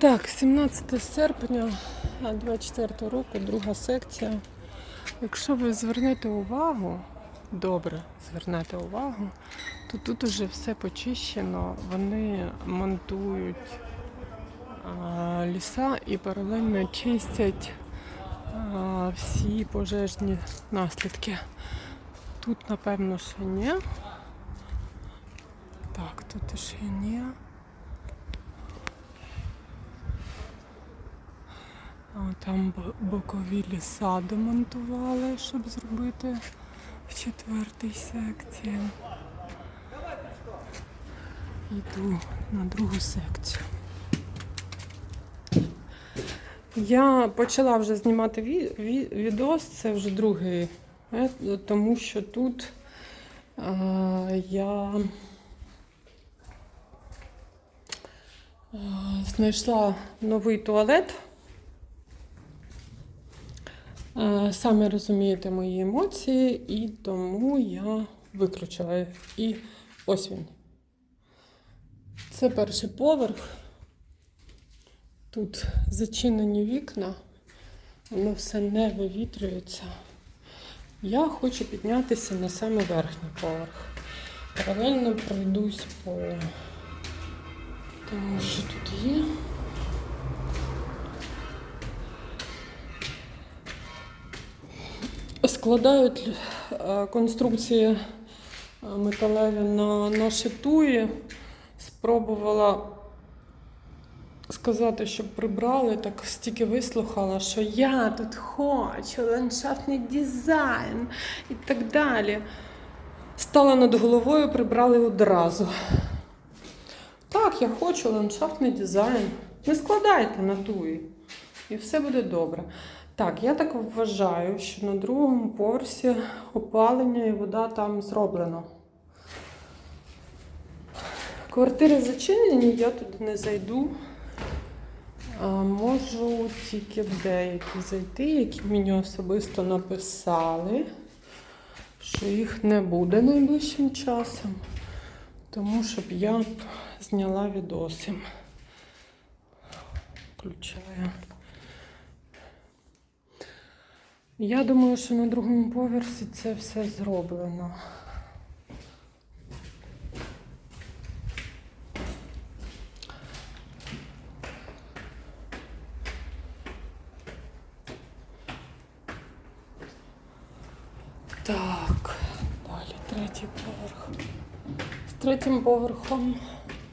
Так, 17 серпня 24 року, друга секція. Якщо ви звернете увагу, добре звернете увагу, то тут уже все почищено. Вони монтують а, ліса і паралельно чистять а, всі пожежні наслідки. Тут, напевно, ще ні. Так, тут ще ні. Там бокові ліса демонтували, щоб зробити в четвертій секції. Йду на другу секцію. Я почала вже знімати ві- ві- відос, це вже другий, е, тому що тут е, я знайшла новий туалет. Е, Самі розумієте мої емоції, і тому я виключила. І ось він. Це перший поверх. Тут зачинені вікна, воно все не вивітрюється. Я хочу піднятися на саме верхній поверх. Паралельно пройдусь по тому, що тут є. Складають е, конструкції е, металеві на, на шитуї. Спробувала сказати, щоб прибрали, так стільки вислухала, що я тут хочу ландшафтний дизайн і так далі. Стала над головою, прибрали одразу. Так, я хочу ландшафтний дизайн. Не складайте на туї. І все буде добре. Так, я так вважаю, що на другому поверсі опалення і вода там зроблено. Квартири зачинені, я туди не зайду. А, можу тільки в деякі зайти, які мені особисто написали, що їх не буде найближчим часом, тому щоб я зняла відоси. Включаю. Я думаю, що на другому поверсі це все зроблено. Так, далі третій поверх. З третім поверхом.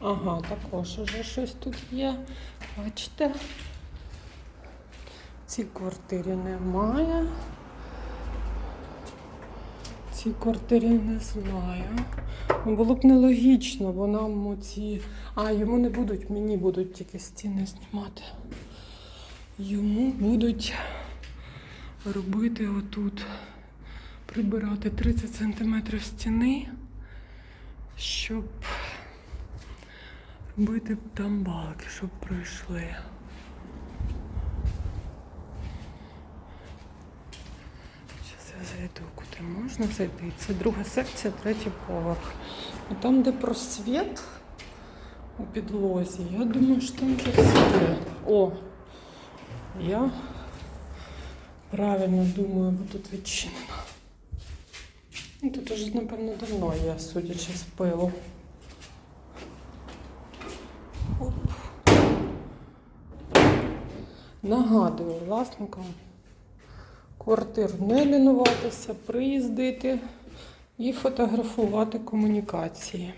Ага, також уже щось тут є. Бачите? Цій квартирі немає. Цій квартирі не знаю. Ну, Було б нелогічно, бо нам оці. А, йому не будуть, мені будуть тільки стіни знімати. Йому будуть робити отут, прибирати 30 см стіни, щоб робити там балки, щоб пройшли. Зайду, куди можна зайти. Це друга секція, третій поверх. А там, де просвіт у підлозі, я думаю, що там вже все. О, я правильно думаю, бо тут відчинено. Ну, Тут уже, напевно, давно є, судячи з пилу. Оп. Нагадую власникам квартир не лінуватися, приїздити і фотографувати комунікації.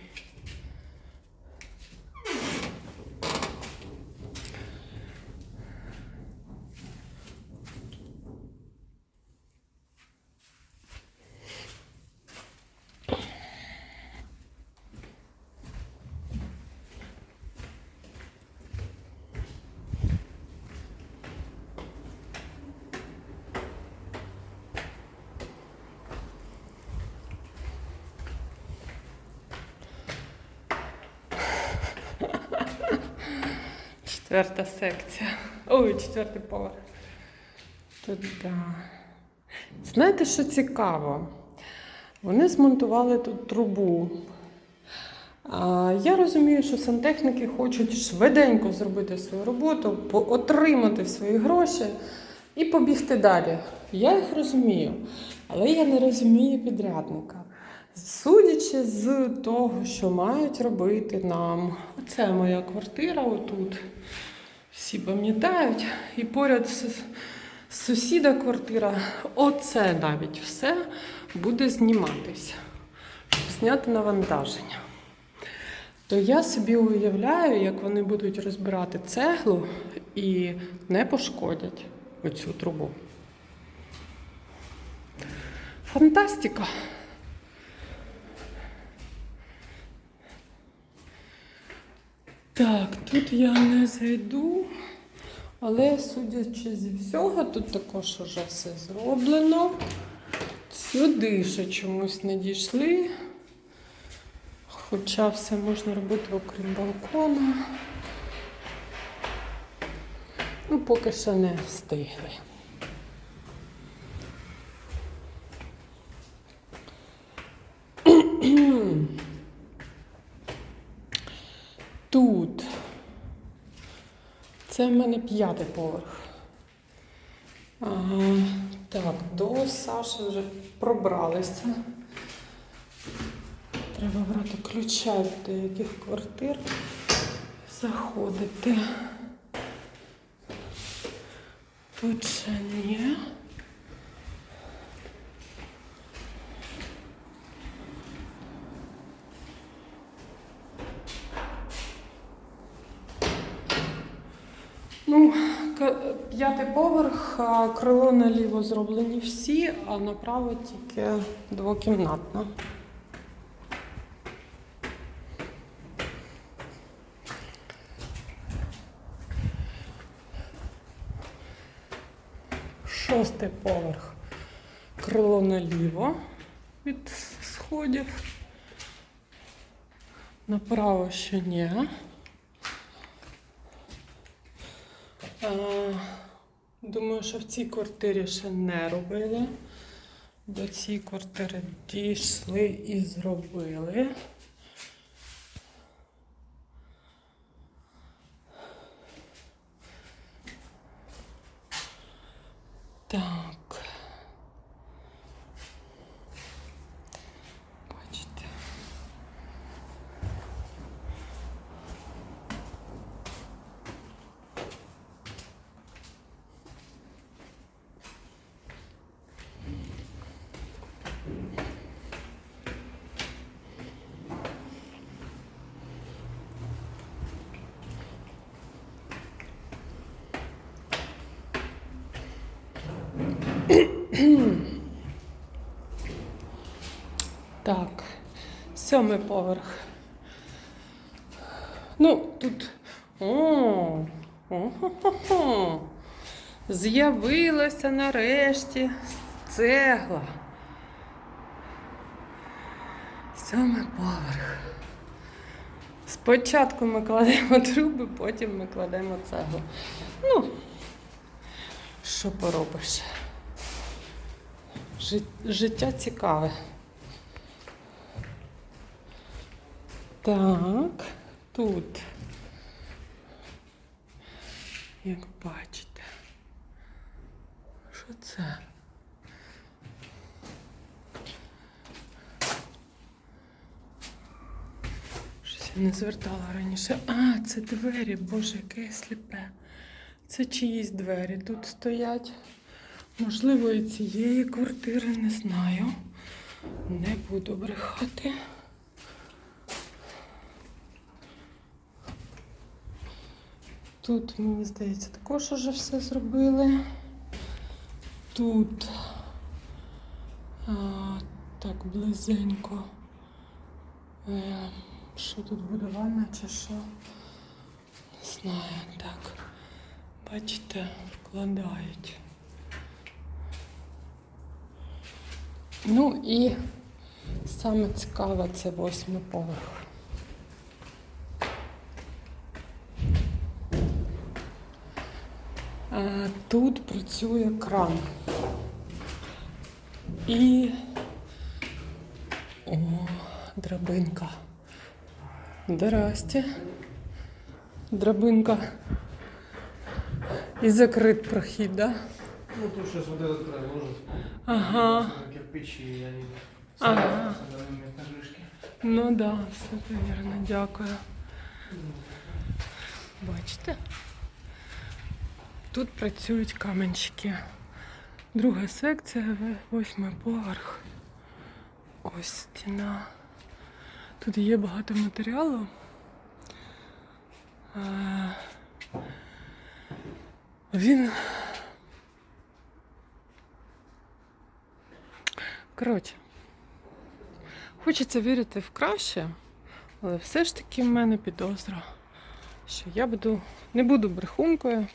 Четверта секція. Ой, четвертий поверх. Тут, да. Знаєте, що цікаво? Вони змонтували тут трубу. А я розумію, що сантехніки хочуть швиденько зробити свою роботу, отримати свої гроші і побігти далі. Я їх розумію, але я не розумію підрядника. Судячи з того, що мають робити нам, оце моя квартира отут. Всі пам'ятають, і поряд з, сусіда квартира, оце навіть все буде зніматися, щоб зняти навантаження. То я собі уявляю, як вони будуть розбирати цеглу і не пошкодять оцю трубу. Фантастика. Так, тут я не зайду, але судячи зі всього, тут також вже все зроблено. Сюди ще чомусь не дійшли. Хоча все можна робити окрім балкона. Ну, поки що не встигли. Тут. Це в мене п'ятий поверх. А, так, до Саші вже пробралися. Треба брати ключа від деяких квартир, заходити. Тут ще ні. Ну, к- п'ятий поверх, крило наліво зроблені всі, а направо тільки двокімнатна. Шостий поверх. Крило наліво від сходів. Направо ще ні. Думаю, що в цій квартирі ще не робили. До цієї квартири дійшли і зробили. Так. Бачите. Так, сьомий поверх. Ну, тут. О, о-хо-хо-хо. З'явилася нарешті цегла. Сьомий поверх. Спочатку ми кладемо труби, потім ми кладемо цеглу. Ну, що поробиш? Життя цікаве. Так, тут, як бачите, що це? Щось я не звертала раніше. А, це двері, боже, яке сліпе. Це чиїсь двері тут стоять. Можливо, і цієї квартири не знаю. Не буду брехати. Тут, мені здається, також вже все зробили. Тут а, так близенько. Е, що тут буде ванна чи що? Не знаю, так. Бачите, вкладають. Ну і саме цікаве це восьмий поверх. Тут працює кран. І о, драбинка. Здрасте. Драбинка. І закрит прохід, да? Ну, тут сейчас вот этот край ложат. Ага. Кирпичи, и они Ага. на крышке. Ну да, все вірно, дякую. Бачите? Тут працюють каменщики. Друга секція, восьмий поверх. Ось стіна. Тут є багато матеріалу. Е, Він. Коротше, Хочеться вірити в краще, але все ж таки в мене підозра, що я буду, не буду брехункою,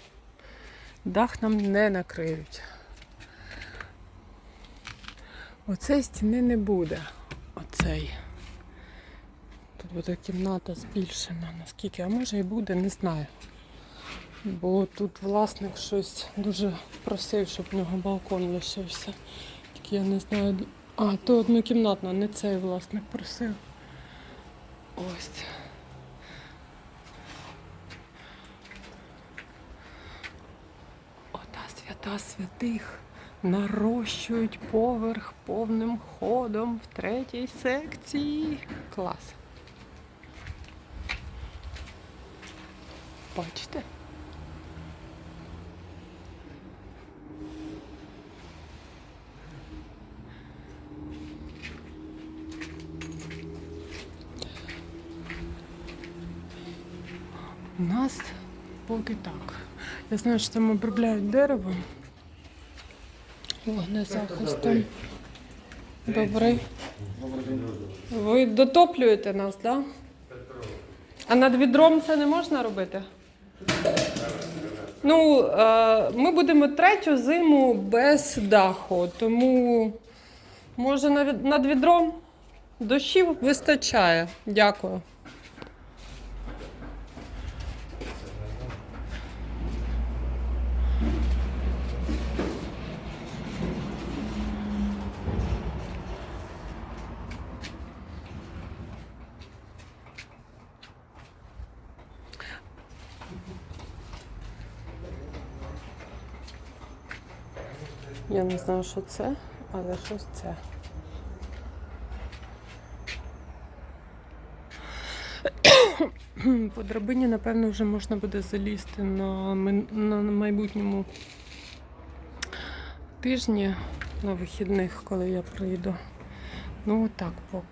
дах нам не накриють. Оцей стіни не буде. Оцей. Тут буде кімната збільшена. Наскільки, а може і буде, не знаю. Бо тут власник щось дуже просив, щоб в нього балкон лишився. Тільки я не знаю. А, то однокімнатна, не цей власник просив. Ось. Свята святих нарощують поверх повним ходом в третій секції. Клас. Бачите? У нас поки так. Я знаю, що там обробляють дерево. Вогнезахистом. Добрий. Ви дотоплюєте нас, так? Да? А над відром це не можна робити? Ну, е, ми будемо третю зиму без даху, тому може над над відром дощів вистачає. Дякую. Я не знаю, що це, але щось це. По драбині, напевно, вже можна буде залізти на, на майбутньому тижні на вихідних, коли я прийду. Ну, так, поки.